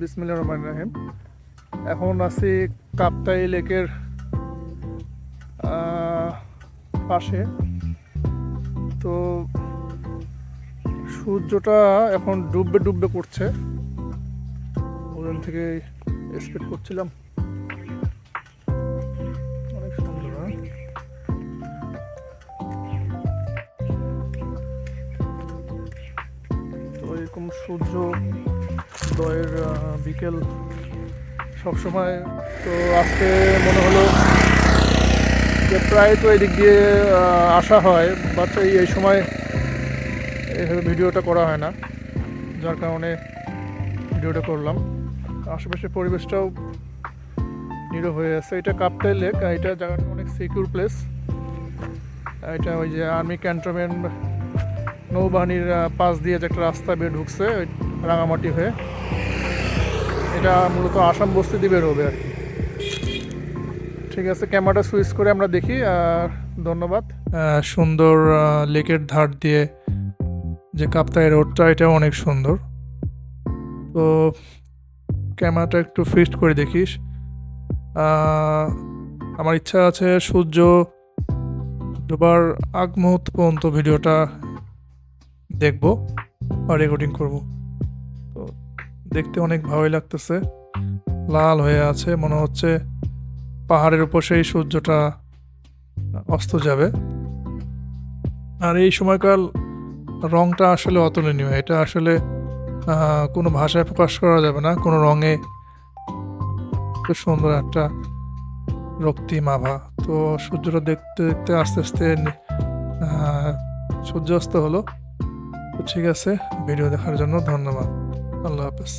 বিসমিল্লা রহমান রাহিম। এখন আছি কাপ্তাই লেকের পাশে। তো সূর্যটা এখন ডুববে ডুববে করছে ওখান থেকে এক্সপেক্ট করছিলাম। অনেক সুন্দর হ্যাঁ? তো এরকম সূর্য উদয়ের আহ, বিকেল সবসময়। তো আজকে মনে হলো যে প্রায় তো এদিক দিয়ে আসা হয় বাট এই এই সময় এইভাবে ভিডিওটা করা হয় না যার কারণে ভিডিওটা করলাম। আশেপাশের পরিবেশটাও নীরব হয়ে আছে। এটা কাপ্তাই লেক এটা জায়গাটা অনেক সিকিউর প্লেস এটা ওই যে আর্মি ক্যান্টনমেন্ট নৌবাহিনীর পাশ দিয়ে যে একটা রাস্তা বের ঢুকছে রাঙামাটি হয়ে। এটা মূলত আসাম বস্তি দিয়ে বেরোবে আর কি। ঠিক আছে, ক্যামেরাটা সুইচ করে আমরা দেখি আর ধন্যবাদ। সুন্দর লেকের ধার দিয়ে যে কাপ্তাই রোডটা এটা অনেক সুন্দর। তো ক্যামেরাটা একটু ফিক্সড করে দেখিস। আমার ইচ্ছা আছে সূর্য ডোবার আগ মুহূর্ত পর্যন্ত ভিডিওটা দেখব বা রেকর্ডিং করব। দেখতে অনেক ভালোই লাগতেছে। লাল হয়ে আছে, মনে হচ্ছে পাহাড়ের উপর সেই সূর্যটা অস্ত যাবে। আর এই সময়কাল রংটা আসলে অতুলনীয়। এটা আসলে কোনো ভাষায় প্রকাশ করা যাবে না। কোনো রঙে খুব সুন্দর একটা রক্তিম আভা। তো সূর্যটা দেখতে দেখতে আস্তে আস্তে সূর্যাস্ত হলো। ঠিক আছে, ভিডিও দেখার জন্য ধন্যবাদ। আল্লাহ হাফেজ